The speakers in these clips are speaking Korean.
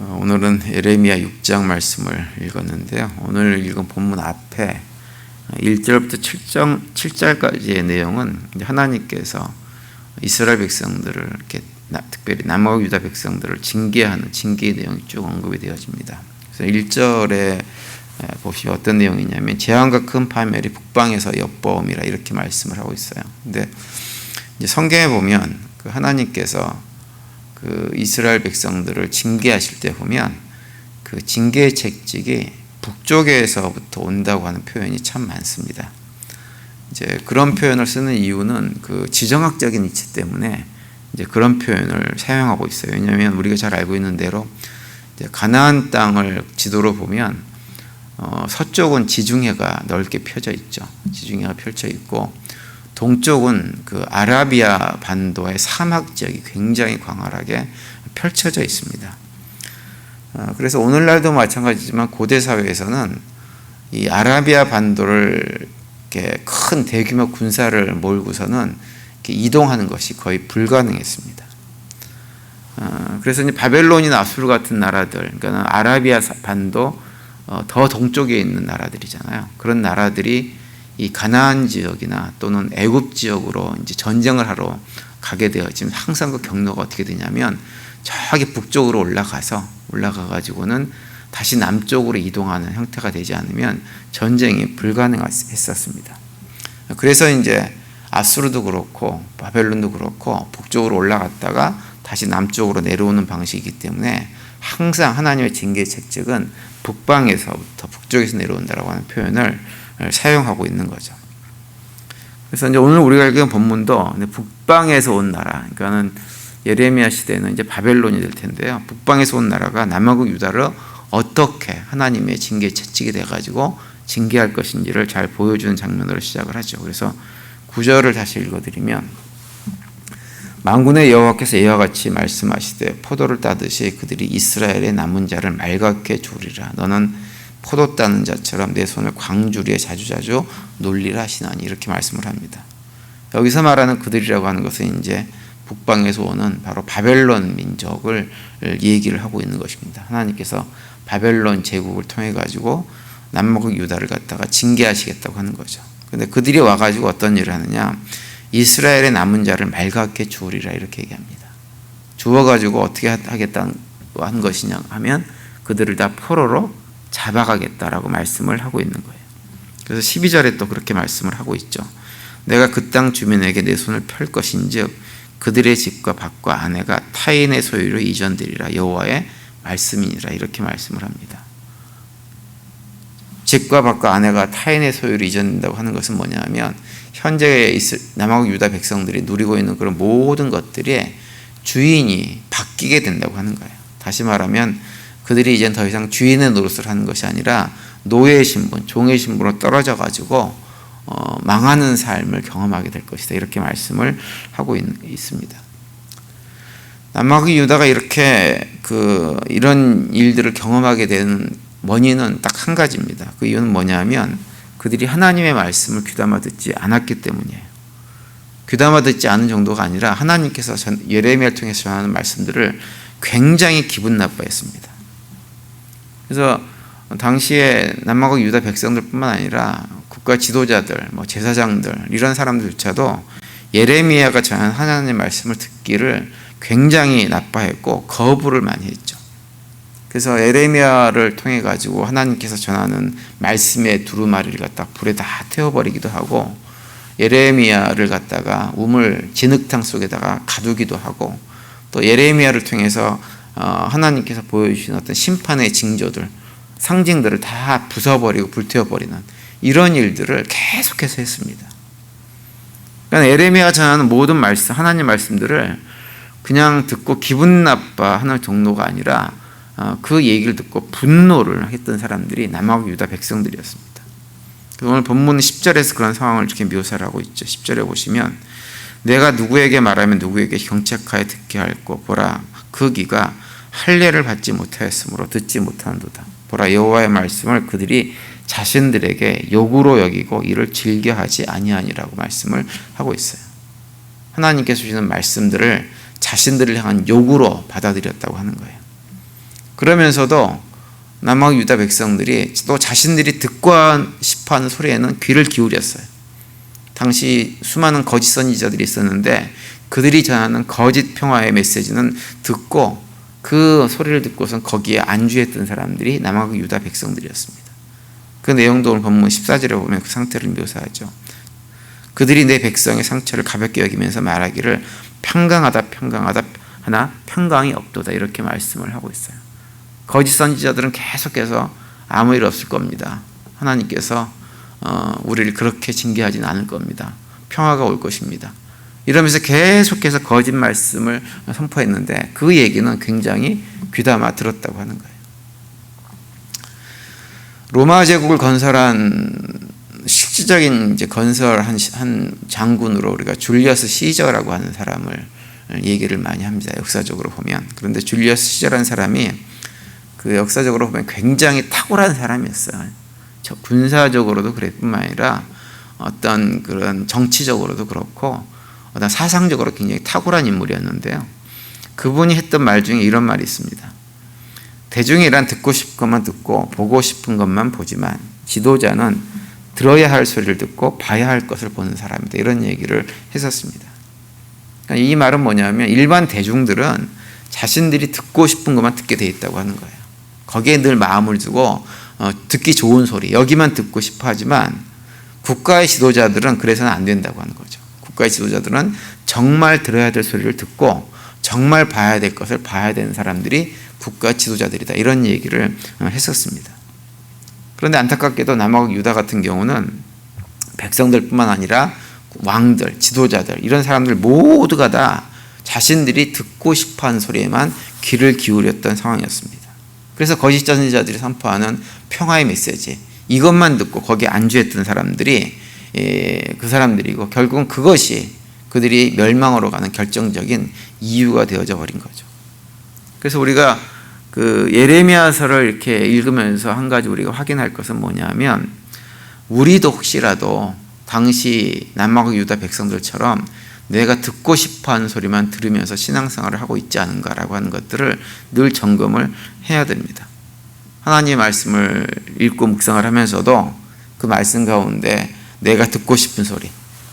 어, 오늘은 예레미야 6장 말씀을 읽었는데요. 오늘 읽은 본문 앞에 1절부터 7장, 7절까지의 내용은 하나님께서 이스라엘 백성들을 이렇게 특별히 남아 유다 백성들을 징계하는 징계의 내용이 쭉 언급이 되어집니다. 그래서 1절에 보시면 어떤 내용이냐면 재앙과 큰 파멸이 북방에서 엿보음이라 이렇게 말씀을 하고 있어요. 근데 성경에 보면 그 하나님께서 그 이스라엘 백성들을 징계하실 때 보면 그 징계의 책직이 북쪽에서부터 온다고 하는 표현이 참 많습니다. 이제 그런 표현을 쓰는 이유는 그 지정학적인 이치 때문에 이제 그런 표현을 사용하고 있어요. 왜냐하면 우리가 잘 알고 있는 대로 가나안 땅을 지도로 보면 어, 서쪽은 지중해가 넓게 펴져 있죠. 지중해가 펼쳐 있고 동쪽은 그 아라비아 반도의 사막 지역이 굉장히 광활하게 펼쳐져 있습니다. 어, 그래서 오늘날도 마찬가지지만 고대 사회에서는 이 아라비아 반도를 이렇게 큰 대규모 군사를 몰고서는 이동하는 것이 거의 불가능했습니다. 어, 그래서 이제 바벨론이나 아수르 같은 나라들, 그러니까 아라비아 반도 어, 더 동쪽에 있는 나라들이잖아요. 그런 나라들이 이 가나안 지역이나 또는 애굽 지역으로 이제 전쟁을 하러 가게 되어지면 항상 그 경로가 어떻게 되냐면 저기 북쪽으로 올라가서 올라가 가지고는 다시 남쪽으로 이동하는 형태가 되지 않으면 전쟁이 불가능했었습니다. 그래서 이제 아수르도 그렇고 바벨론도 그렇고 북쪽으로 올라갔다가 다시 남쪽으로 내려오는 방식이기 때문에 항상 하나님의 징계 책적은 북방에서부터 북쪽에서 내려온다라고 하는 표현을 사용하고 있는 거죠. 그래서 이제 오늘 우리가 읽은 본문도 북방에서 온 나라, 그러니까는 예레미야 시대는 이제 바벨론이 될 텐데요. 북방에서 온 나라가 남아국 유다를 어떻게 하나님의 징계 채찍이 돼가지고 징계할 것인지를 잘 보여주는 장면으로 시작을 하죠. 그래서 구절을 다시 읽어드리면 만군의 여호와께서 이와 같이 말씀하시되 포도를 따듯이 그들이 이스라엘의 남은 자를 말갛게 주리라. 너는 포도 따는 자처럼 내 손을 광주리에 자주자주 놀리라 하시나니 이렇게 말씀을 합니다. 여기서 말하는 그들이라고 하는 것은 이제 북방에서 오는 바로 바벨론 민족을 얘기를 하고 있는 것입니다. 하나님께서 바벨론 제국을 통해 가지고 남북 유다를 갖다가 징계하시겠다고 하는 거죠. 근데 그들이 와 가지고 어떤 일을 하느냐? 이스라엘의 남은 자를 말갛게 주으리라 이렇게 얘기합니다. 주어 가지고 어떻게 하겠다는 한 것이냐 하면 그들을 다 포로로 잡아가겠다라고 말씀을 하고 있는 거예요. 그래서 12절에 또 그렇게 말씀을 하고 있죠. 내가 그 땅 주민에게 내 손을 펼 것인즉 그들의 집과 밭과 아내가 타인의 소유로 이전되리라 여호와의 말씀이니라 이렇게 말씀을 합니다. 집과 밭과 아내가 타인의 소유로 이전된다고 하는 것은 뭐냐면 현재 남아국 유다 백성들이 누리고 있는 그런 모든 것들이 주인이 바뀌게 된다고 하는 거예요. 다시 말하면 그들이 이제 더 이상 주인의 노릇을 하는 것이 아니라 노예의 신분, 종의 신분으로 떨어져 가지고 어, 망하는 삶을 경험하게 될 것이다. 이렇게 말씀을 하고 있, 습니다 남아국 유다가 이렇게 그 이런 일들을 경험하게 된 원인은 딱 한 가지입니다. 그 이유는 뭐냐면 그들이 하나님의 말씀을 귀담아 듣지 않았기 때문이에요. 귀담아 듣지 않은 정도가 아니라 하나님께서 예레미야를 통해서 전하는 말씀들을 굉장히 기분 나빠했습니다. 그래서 당시에 남아국 유다 백성들뿐만 아니라 국가 지도자들, 뭐 제사장들 이런 사람들조차도 예레미야가 전한 하나님의 말씀을 듣기를 굉장히 나빠했고 거부를 많이 했죠. 그래서 에레미야를 통해 가지고 하나님께서 전하는 말씀의 두루마리를 갖다 불에 다 태워버리기도 하고 예레미야를 갖다가 우물 진흙탕 속에다가 가두기도 하고 또 예레미야를 통해서 어, 하나님께서 보여주신 어떤 심판의 징조들 상징들을 다 부숴버리고 불태워버리는 이런 일들을 계속해서 했습니다. 그러니까 에레미야가 전하는 모든 말씀 하나님 말씀들을 그냥 듣고 기분 나빠하는 정도가 아니라 어, 그 얘기를 듣고 분노를 했던 사람들이 남아국 유다 백성들이었습니다. 오늘 본문 10절에서 그런 상황을 이렇게 묘사를 하고 있죠. 10절에 보시면 내가 누구에게 말하면 누구에게 경책하여 듣게 할고 보라 그 귀가 할례를 받지 못하였으므로 듣지 못하는도다. 보라 여호와의 말씀을 그들이 자신들에게 욕으로 여기고 이를 즐겨하지 아니하니라고 말씀을 하고 있어요. 하나님께서 주시는 말씀들을 자신들을 향한 욕으로 받아들였다고 하는 거예요. 그러면서도 남학 유다 백성들이 또 자신들이 듣고 싶어하는 소리에는 귀를 기울였어요. 당시 수많은 거짓 선지자들이 있었는데 그들이 전하는 거짓 평화의 메시지는 듣고 그 소리를 듣고선 거기에 안주했던 사람들이 남학 유다 백성들이었습니다. 그 내용도 오늘 본문 14절에 보면 그 상태를 묘사하죠. 그들이 내 백성의 상처를 가볍게 여기면서 말하기를 평강하다 평강하다 하나 평강이 없도다 이렇게 말씀을 하고 있어요. 거짓 선지자들은 계속해서 아무 일 없을 겁니다. 하나님께서 어, 우리를 그렇게 징계하지는 않을 겁니다. 평화가 올 것입니다. 이러면서 계속해서 거짓 말씀을 선포했는데 그 얘기는 굉장히 귀담아 들었다고 하는 거예요. 로마 제국을 건설한 실질적인 이제 건설한 한 장군으로 우리가 줄리어스 시저라고 하는 사람을 얘기를 많이 합니다. 역사적으로 보면 그런데 줄리어스 시저라는 사람이 그 역사적으로 보면 굉장히 탁월한 사람이었어요. 군사적으로도 그랬뿐만 아니라 어떤 그런 정치적으로도 그렇고 어떤 사상적으로 굉장히 탁월한 인물이었는데요. 그분이 했던 말 중에 이런 말이 있습니다. 대중이란 듣고 싶은 것만 듣고 보고 싶은 것만 보지만 지도자는 들어야 할 소리를 듣고 봐야 할 것을 보는 사람이다. 이런 얘기를 했었습니다. 그러니까 이 말은 뭐냐면 일반 대중들은 자신들이 듣고 싶은 것만 듣게 돼 있다고 하는 거예요. 거기에 늘 마음을 두고 어, 듣기 좋은 소리 여기만 듣고 싶어 하지만 국가의 지도자들은 그래서는 안 된다고 하는 거죠. 국가의 지도자들은 정말 들어야 될 소리를 듣고 정말 봐야 될 것을 봐야 되는 사람들이 국가 지도자들이다. 이런 얘기를 어, 했었습니다. 그런데 안타깝게도 남아국 유다 같은 경우는 백성들뿐만 아니라 왕들, 지도자들 이런 사람들 모두가 다 자신들이 듣고 싶어하는 소리에만 귀를 기울였던 상황이었습니다. 그래서 거짓 전지자들이 선포하는 평화의 메시지 이것만 듣고 거기에 안주했던 사람들이 예, 그 사람들이고 결국은 그것이 그들이 멸망으로 가는 결정적인 이유가 되어져 버린 거죠. 그래서 우리가 그 예레미야서를 이렇게 읽으면서 한 가지 우리가 확인할 것은 뭐냐면 우리도 혹시라도 당시 남아국 유다 백성들처럼 내가 듣고 싶어 하는 소리만 들으면서 신앙생활을 하고 있지 않은가라고 하는 것들을 늘 점검을 해야 됩니다. 하나님의 말씀을 읽고 묵상을 하면서도 그 말씀 가운데 내가 듣고 싶은 소리,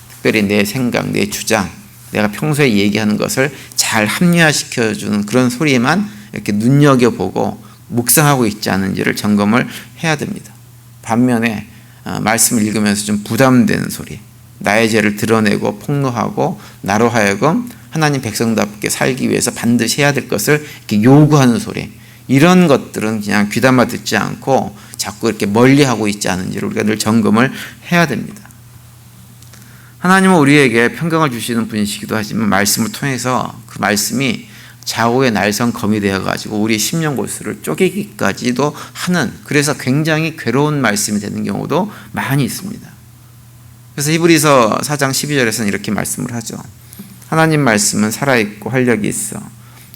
특별히 내 생각, 내 주장, 내가 평소에 얘기하는 것을 잘 합리화시켜주는 그런 소리에만 이렇게 눈여겨보고 묵상하고 있지 않은지를 점검을 해야 됩니다. 반면에 어, 말씀을 읽으면서 좀 부담되는 소리, 나의 죄를 드러내고 폭로하고 나로 하여금 하나님 백성답게 살기 위해서 반드시 해야 될 것을 이렇게 요구하는 소리, 이런 것들은 그냥 귀담아 듣지 않고 자꾸 이렇게 멀리하고 있지 않은지를 우리가 늘 점검을 해야 됩니다. 하나님은 우리에게 평강을 주시는 분이시기도 하지만 말씀을 통해서 그 말씀이 좌우의 날선 검이 되어 가지고 우리 심령 골수를 쪼개기까지도 하는 그래서 굉장히 괴로운 말씀이 되는 경우도 많이 있습니다. 그래서 히브리서 4장 12절에서는 이렇게 말씀을 하죠. 하나님 말씀은 살아있고 활력이 있어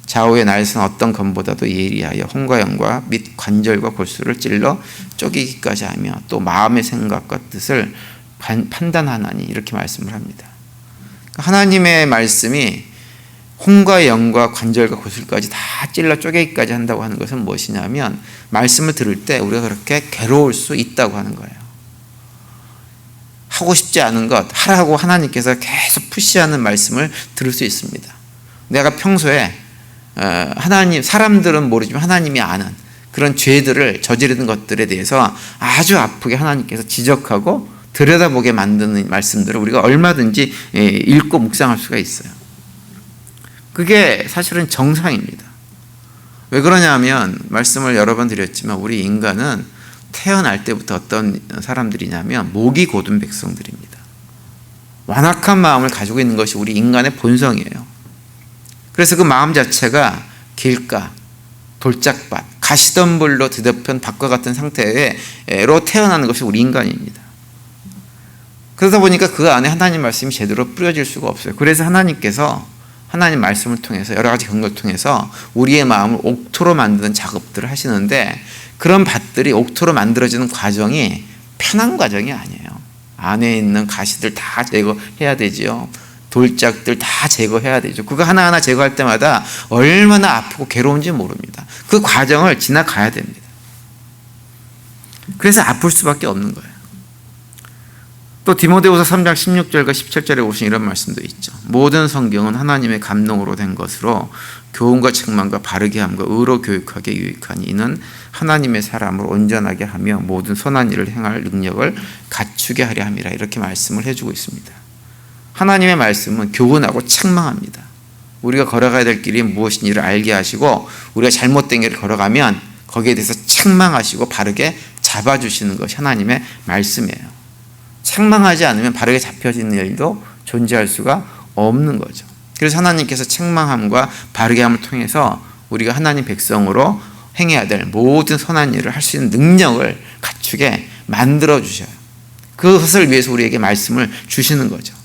좌우의 날선 어떤 검보다도 예리하여 홍과 영과 및 관절과 골수를 찔러 쪼개기까지 하며 또 마음의 생각과 뜻을 판단하나니 이렇게 말씀을 합니다. 그러니까 하나님의 말씀이 홍과 영과 관절과 골수까지 다 찔러 쪼개기까지 한다고 하는 것은 무엇이냐면 말씀을 들을 때 우리가 그렇게 괴로울 수 있다고 하는 거예요. 하고 싶지 않은 것 하라고 하나님께서 계속 푸시하는 말씀을 들을 수 있습니다. 내가 평소에 어, 하나님 사람들은 모르지만 하나님이 아는 그런 죄들을 저지르는 것들에 대해서 아주 아프게 하나님께서 지적하고 들여다보게 만드는 말씀들을 우리가 얼마든지 예, 읽고 묵상할 수가 있어요. 그게 사실은 정상입니다. 왜 그러냐면 말씀을 여러 번 드렸지만 우리 인간은 태어날 때부터 어떤 사람들이냐면 목이 고든 백성들입니다. 완악한 마음을 가지고 있는 것이 우리 인간의 본성이에요. 그래서 그 마음 자체가 길가, 돌짝밭, 가시덤불로 드덮은 밭과 같은 상태로 태어나는 것이 우리 인간입니다. 그러다 보니까 그 안에 하나님 말씀이 제대로 뿌려질 수가 없어요. 그래서 하나님께서 하나님 말씀을 통해서 여러 가지 경험을 통해서 우리의 마음을 옥토로 만드는 작업들을 하시는데 그런 밭들이 옥토로 만들어지는 과정이 편한 과정이 아니에요. 안에 있는 가시들 다 제거해야 되지요. 돌짝들 다 제거해야 되죠. 그거 하나하나 제거할 때마다 얼마나 아프고 괴로운지 모릅니다. 그 과정을 지나가야 됩니다. 그래서 아플 수밖에 없는 거예요. 또 디모데후서 3장 16절과 17절에 보신 이런 말씀도 있죠. 모든 성경은 하나님의 감동으로 된 것으로 교훈과 책망과 바르게 함과 의로 교육하게 유익하니 이는 하나님의 사람을 온전하게 하며 모든 선한 일을 행할 능력을 갖추게 하려 함이라 이렇게 말씀을 해주고 있습니다. 하나님의 말씀은 교훈하고 책망합니다. 우리가 걸어가야 될 길이 무엇인지를 알게 하시고 우리가 잘못된 길을 걸어가면 거기에 대해서 책망하시고 바르게 잡아주시는 것이 하나님의 말씀이에요. 책망하지 않으면 바르게 잡혀지는 일도 존재할 수가 없는 거죠. 그래서 하나님께서 책망함과 바르게 함을 통해서 우리가 하나님 백성으로 행해야 될 모든 선한 일을 할 수 있는 능력을 갖추게 만들어 주셔요. 그것을 위해서 우리에게 말씀을 주시는 거죠.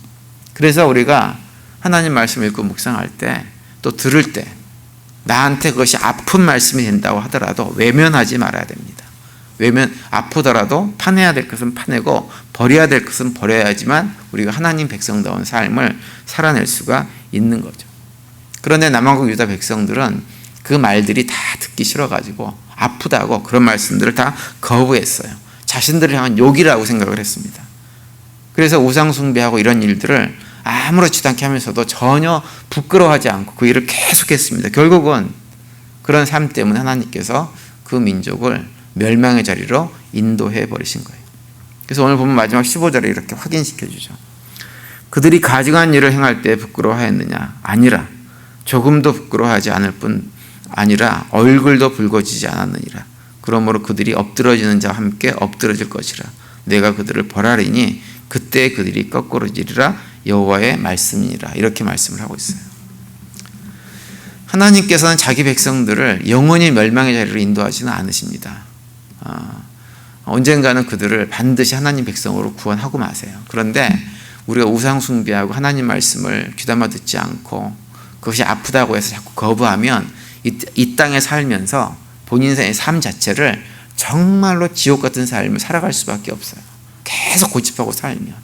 그래서 우리가 하나님 말씀을 읽고 묵상할 때 또 들을 때 나한테 그것이 아픈 말씀이 된다고 하더라도 외면하지 말아야 됩니다. 외면 아프더라도 파내야 될 것은 파내고 버려야 될 것은 버려야지만 우리가 하나님 백성다운 삶을 살아낼 수가 있는 거죠. 그런데 남한국 유다 백성들은 그 말들이 다 듣기 싫어가지고 아프다고 그런 말씀들을 다 거부했어요. 자신들을 향한 욕이라고 생각을 했습니다. 그래서 우상숭배하고 이런 일들을 아무렇지도 않게 하면서도 전혀 부끄러워하지 않고 그 일을 계속했습니다. 결국은 그런 삶 때문에 하나님께서 그 민족을 멸망의 자리로 인도해 버리신 거예요. 그래서 오늘 보면 마지막 15절에 이렇게 확인시켜 주죠. 그들이 가증한 일을 행할 때 부끄러워하였느냐? 아니라 조금도 부끄러워하지 않을 뿐 아니라 얼굴도 붉어지지 않았느니라. 그러므로 그들이 엎드러지는 자와 함께 엎드러질 것이라. 내가 그들을 벌하리니 그때 그들이 거꾸로 지리라 여호와의 말씀이니라. 이렇게 말씀을 하고 있어요. 하나님께서는 자기 백성들을 영원히 멸망의 자리로 인도하지는 않으십니다. 어, 언젠가는 그들을 반드시 하나님 백성으로 구원하고 마세요. 그런데 우리가 우상 숭배하고 하나님 말씀을 귀담아 듣지 않고 그것이 아프다고 해서 자꾸 거부하면 이, 이 땅에 살면서 본인의 삶 자체를 정말로 지옥 같은 삶을 살아갈 수밖에 없어요. 계속 고집하고 살면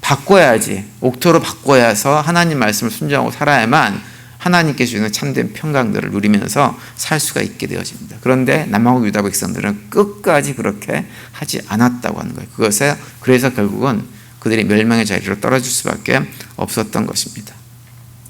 바꿔야지 옥토로 바꿔야서 하나님 말씀을 순종하고 살아야만 하나님께 주시는 참된 평강들을 누리면서 살 수가 있게 되어집니다. 그런데 남하고 유다 백성들은 끝까지 그렇게 하지 않았다고 하는 거예요. 그것에 그래서 결국은 그들이 멸망의 자리로 떨어질 수밖에 없었던 것입니다.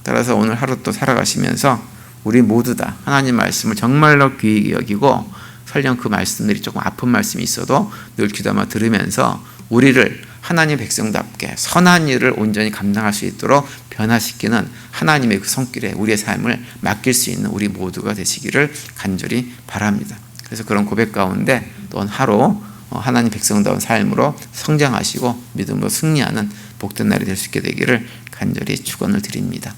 따라서 오늘 하루 또 살아가시면서 우리 모두 다 하나님 말씀을 정말로 귀히 여기고 설령 그 말씀들이 조금 아픈 말씀이 있어도 늘 귀담아 들으면서 우리를 하나님 백성답게 선한 일을 온전히 감당할 수 있도록 변화시키는 하나님의 그 손길에 우리의 삶을 맡길 수 있는 우리 모두가 되시기를 간절히 바랍니다. 그래서 그런 고백 가운데 또 하루 하나님 백성다운 삶으로 성장하시고 믿음으로 승리하는 복된 날이 될 수 있게 되기를 간절히 축원을 드립니다.